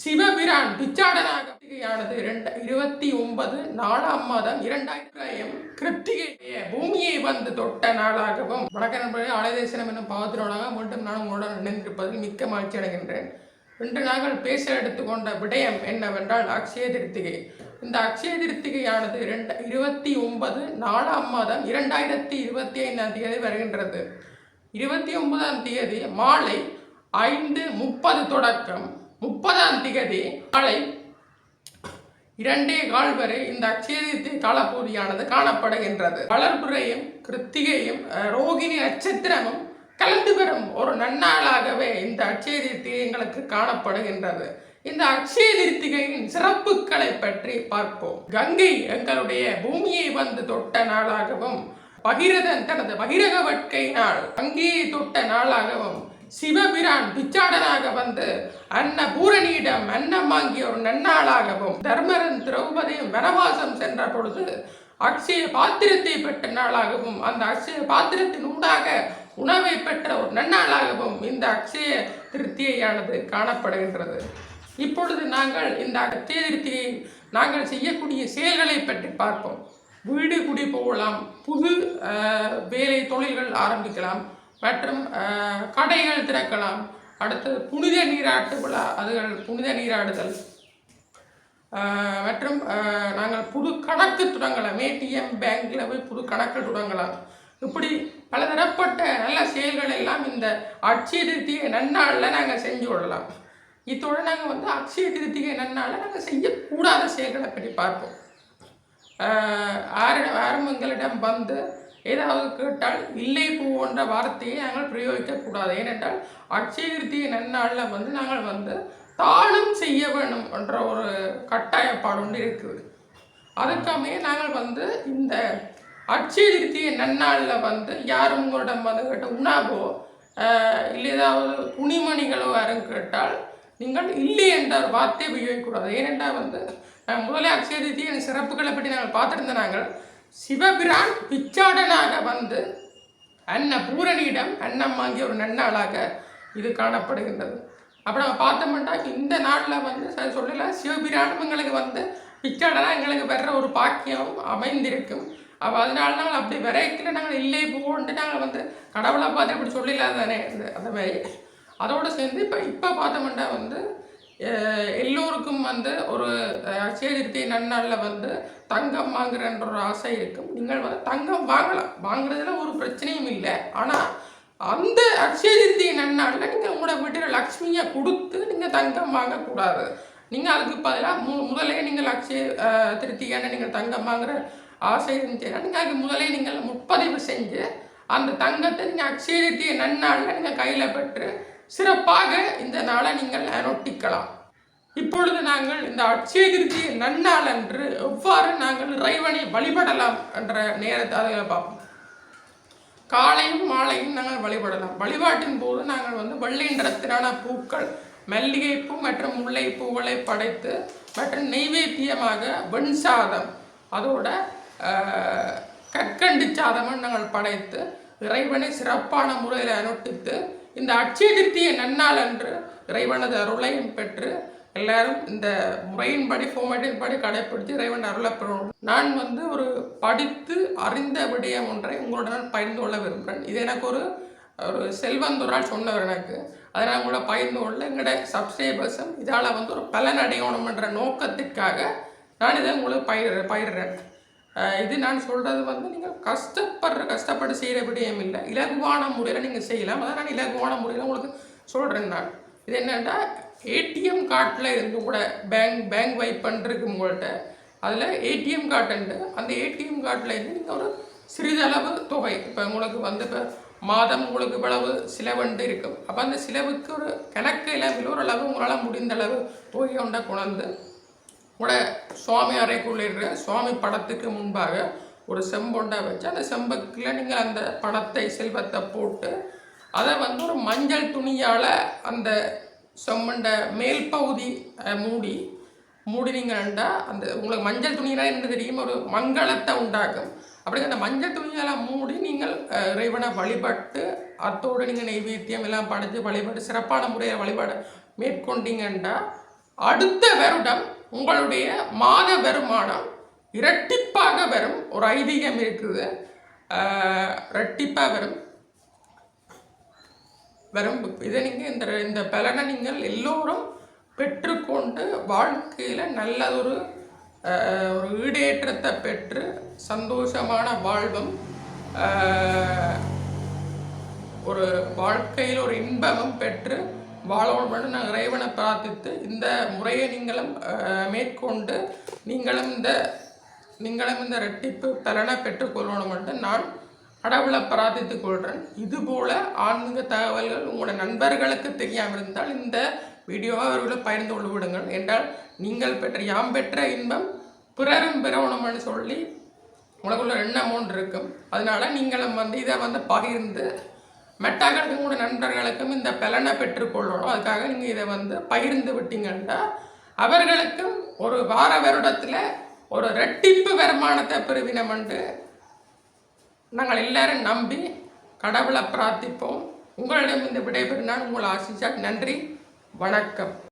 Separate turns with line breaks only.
சிவபிரான் பிச்சாடனாக கிருத்திகையானது இரண்ட இருபத்தி ஒன்பது நாலாம் மாதம் இரண்டாயிரம் கிருப்திகைய பூமியை வந்து தொட்ட நாளாகவும் வணக்க நண்பர்களே ஆலயதேசனம் என்னும் பாவத்தினோடாக மீண்டும் நான் உங்களுடன் இணைந்திருப்பதில் மிக்க மகிழ்ச்சி அடைகின்றேன். இன்று நாங்கள் பேச எடுத்துக்கொண்ட விடயம் என்னவென்றால் அக்ஷய திருத்திகை. இந்த அக்ஷய திருத்திகையானது இரண்டு இருபத்தி ஒன்பது நாலாம் மாதம் இரண்டாயிரத்தி இருபத்தி ஐந்தாம் தேதி வருகின்றது. இருபத்தி ஒன்பதாம் தேதி மாலை ஐந்து முப்பது தொடக்கம். முப்பதாம் திகதி காலை இரண்டே கால் வரை இந்த அக்ஷயதித்தி காலப்பகுதியானது காணப்படுகின்றது. வளர்புறையும் கிருத்திகையும் ரோகிணி நட்சத்திரமும் கலந்து வரும் ஒரு நன்னாளாகவே இந்த அக்ஷய எங்களுக்கு காணப்படுகின்றது. இந்த அக்ஷய சிறப்புகளை பற்றி பார்ப்போம். கங்கை எங்களுடைய பூமியை வந்து தொட்ட நாளாகவும் பகிரதன் தனது பகிரக வட்கை நாள் கங்கையை தொட்ட நாளாகவும் சிவபிரான் பிச்சாடனாக வந்து அன்ன பூரணியிடம் அன்னம் வாங்கிய ஒரு நன்னாளாகவும் தர்மரன் திரௌபதியும் வனவாசம் சென்ற பொழுது அக்ஷய பாத்திரத்தை பெற்ற நாளாகவும் அந்த அக்ஷய பாத்திரத்தின் உண்டாக உணவை பெற்ற ஒரு நன்னாளாகவும் இந்த அக்ஷய திருப்தியானது காணப்படுகின்றது. இப்பொழுது நாங்கள் இந்த அக்ஷய திருப்தியை நாங்கள் செய்யக்கூடிய செயல்களை பற்றி பார்ப்போம். வீடு குடி போகலாம் புது வேலை தொழில்கள் ஆரம்பிக்கலாம். மற்றும் கடைகள் திறக்கலாம். அடுத்தது புனித நீராட்டு விழா அதுகள் புனித நீராடுதல். மற்றும் நாங்கள் புது கணக்கு தொடங்கலாம். ஏடிஎம் பேங்க்கில் போய் புது கணக்கு தொடங்கலாம். இப்படி பலதரப்பட்ட நல்ல செயல்கள் எல்லாம் இந்த அட்சய திருத்திகை நன்னாளில் நாங்கள் செஞ்சு விடலாம் இத்தோடு நாங்கள் வந்து அட்சய திருத்திகை நன்னாளில் நாங்கள் செய்யக்கூடாத செயல்களை பற்றி பார்ப்போம். ஆஹ் ஆரிடம் வந்து ஏதாவது கேட்டால் இல்லை போன்ற வார்த்தையை நாங்கள் பிரயோகிக்கக்கூடாது ஏனென்றால் அட்சயகிருத்தி நன்னாளில் வந்து நாங்கள் வந்து தானம் செய்ய வேண்டும் என்ற ஒரு கட்டாயப்பாடு ஒன்று இருக்குது. அதுக்காமே நாங்கள் வந்து இந்த அட்சயகிருத்திய நன்னாளில் வந்து யாரும் உங்களிடம் வந்து கேட்ட உணவோ இல்லை ஏதாவது துணிமணிகளோ யாரும் கேட்டால் நீங்கள் இல்லை என்ற ஒரு வார்த்தையை உபயோகிக்கக்கூடாது ஏனென்றால் வந்து முதலே அக்ஷய திருத்தியின் சிறப்புகளை பற்றி நாங்கள் பார்த்துருந்த நாங்கள் சிவபிரான் பிச்சாடனாக வந்து அன்ன பூரணியிடம் அன்னம் வாங்கிய ஒரு நன்னாளாக இது காணப்படுகின்றது. அப்போ நம்ம பார்த்தோம்னா இந்த நாளில் வந்து சொல்லலாம் சொல்லல சிவபிரானும் எங்களுக்கு வந்து பிச்சாடனா எங்களுக்கு வர்ற ஒரு பாக்கியம் அமைந்திருக்கும். அப்போ அதனால நாங்கள் அப்படி வரைக்கல நாங்கள் இல்லை போன்ட்டு நாங்கள் வந்து கடவுளை பார்த்து அப்படி சொல்லலாம் தானே அந்த மாதிரி. அதோடு சேர்ந்து இப்போ இப்போ பார்த்தோம்னா வந்து அஹ், வந்து ஒரு அச்சேதிருத்தி நன்னாளில் வந்து தங்கம் வாங்குறன்ற ஒரு ஆசை இருக்கும் நீங்கள் வந்து தங்கம் வாங்கலாம். வாங்குறதுல ஒரு பிரச்சனையும் இல்லை. ஆனால் அந்த அக்ஷயதிருத்தி நன்னாளில் நீங்கள் உங்களோட வீட்டில் லக்ஷ்மியை கொடுத்து நீங்கள் தங்கம் வாங்கக்கூடாது. நீங்கள் அதுக்கு பதிலாக மு முதலே நீங்கள் அக்ஷய திருத்தியான நீங்கள் தங்கம் வாங்குற ஆசை இருந்துச்சுன்னா நீங்கள் அதுக்கு முதலே நீங்கள் முற்பதிவு செஞ்சு அந்த தங்கத்தை நீங்கள் அக்ஷய திருத்திய நன்னாளில் நீங்கள் கையில் பெற்று சிறப்பாக இந்த நாளை நீங்கள் நொட்டிக்கலாம். இப்பொழுது நாங்கள் இந்த அட்சய திருத்தி நன்னாள் அன்று எவ்வாறு நாங்கள் இறைவனை வழிபடலாம் என்ற நேரத்தை அதில் பார்ப்போம். காலையும் மாலையும் நாங்கள் வழிபடலாம். வழிபாட்டின் போது நாங்கள் வந்து வெள்ளை நிறத்திலான பூக்கள் மல்லிகைப்பூ மற்றும் முல்லை பூக்களை படைத்து மற்றும் நெய்வேத்தியமாக வெண் சாதம் அதோட கற்கண்டு சாதமும் நாங்கள் படைத்து இறைவனை சிறப்பான முறையில் அனுட்டித்து இந்த அட்சய திருத்திய நன்னாள் அன்று இறைவனது அருளையும் பெற்று எல்லாரும் இந்த முறையின்படி ஃபார்மேட்டின் படி கடைப்பிடித்து இறைவன் அருளை நான் வந்து ஒரு படித்து அறிந்த விடயம் ஒன்றை உங்களுடன் பகிர்ந்து கொள்ள விரும்புகிறேன். இது எனக்கு ஒரு ஒரு செல்வந்தொரால் சொன்னவர் எனக்கு. அதை நான் உங்களை பகிர்ந்து கொள்ள எங்களோட சப்ஸ்கிரைபர்ஸும் இதால் வந்து ஒரு பலன் அடையணும் என்ற நோக்கத்திற்காக நான் இதை உங்களுக்கு பயிர் பயிர்றேன். இது நான் சொல்கிறது வந்து நீங்கள் கஷ்டப்படுற கஷ்டப்பட்டு செய்கிற விடயம் இல்லை. இலகுவான முறையில் நீங்கள் செய்யலாம். அதான் நான் இலகுவான முறையில் உங்களுக்கு சொல்கிறேன் நான். இது என்னென்னா ஏடிஎம் கார்டில் இருந்து கூட பேங்க் பேங்க் வைப் பண்ணிருக்கு உங்கள்கிட்ட அதில் ஏடிஎம் கார்டுண்டு அந்த ஏடிஎம் கார்டில் இருந்து நீங்கள் ஒரு சிறிதளவு தொகை. இப்போ உங்களுக்கு வந்து இப்போ மாதம் உங்களுக்கு இவ்வளவு சிலவண்டு இருக்கும். அப்போ அந்த சிலவுக்கு ஒரு கணக்கு ஒரு அளவு உங்களால் முடிந்த அளவு தொகை கொண்ட கொண்டு கூட சுவாமி அறைக்குள்ளே இருக்கிற சுவாமி படத்துக்கு முன்பாக ஒரு செம்பொண்டை வச்சு அந்த செம்புக்குள்ள நீங்கள் அந்த படத்தை செல்வத்தை போட்டு அதை வந்து ஒரு மஞ்சள் துணியால் அந்த செம்மண்ட மேல் பகுதி மூடி மூடினீங்கன்னா அந்த உங்களுக்கு மஞ்சள் துணினா என்ன தெரியும்? ஒரு மங்களத்தை உண்டாக்கும். அப்படி அந்த மஞ்சள் துணியெல்லாம் மூடி நீங்கள் இறைவனை வழிபட்டு அத்தோடு நீங்கள் நைவேத்தியம் எல்லாம் படைத்து வழிபாடு சிறப்பான முறையில் வழிபாடு மேற்கொண்டீங்கன்னா அடுத்த வருடம் உங்களுடைய மாத வருமானம் இரட்டிப்பாக வரும். ஒரு ஐதீகம் இருக்குது. இரட்டிப்பாக வரும். வரும். இதை நீங்கள் இந்த இந்த பலனை நீங்கள் எல்லோரும் பெற்றுக்கொண்டு வாழ்க்கையில் நல்லதொரு ஒரு ஒரு ஈடேற்றத்தை பெற்று சந்தோஷமான வாழ்வும் ஒரு வாழ்க்கையில் ஒரு இன்பமும் பெற்று வாழணும்னு நான் இறைவனை பிரார்த்தித்து இந்த முறையை நீங்களும் மேற்கொண்டு நீங்களும் இந்த நீங்களும் இந்த ரெட்டிப்பு பலனை பெற்றுக்கொள்ளணும் என்று நான் கடவுளை பிரார்த்தித்துக் கொள்கிறேன் இதுபோல ஆன்மீக தகவல்கள் உங்களோட நண்பர்களுக்கு தெரியாமல் இருந்தால் இந்த வீடியோவை அவர்களை பகிர்ந்து கொண்டு விடுங்கள். என்றால் நீங்கள் பெற்ற யாம் பெற்ற இன்பம் பிறரும் பெறணும்னு சொல்லி உங்களுக்குள்ள எண்ணம் ஒன்று இருக்கும். அதனால் நீங்களும் வந்து இதை வந்து பகிர்ந்து மெட்டாக்களுக்கும் கூட நண்பர்களுக்கும் இந்த பலனை பெற்றுக்கொள்ளணும் அதுக்காக நீங்கள் இதை வந்து பகிர்ந்து விட்டீங்கன்னா அவர்களுக்கும் ஒரு வார வருடத்தில் ஒரு ரெட்டிப்பு வருமானத்தை பெறுவினம் என்று நாங்கள் எல்லாரும் நம்பி கடவுளை பிரார்த்திப்போம். உங்களிடம் இந்த விடைபெறும் நான் உங்களை ஆசிச்சால் நன்றி. வணக்கம்.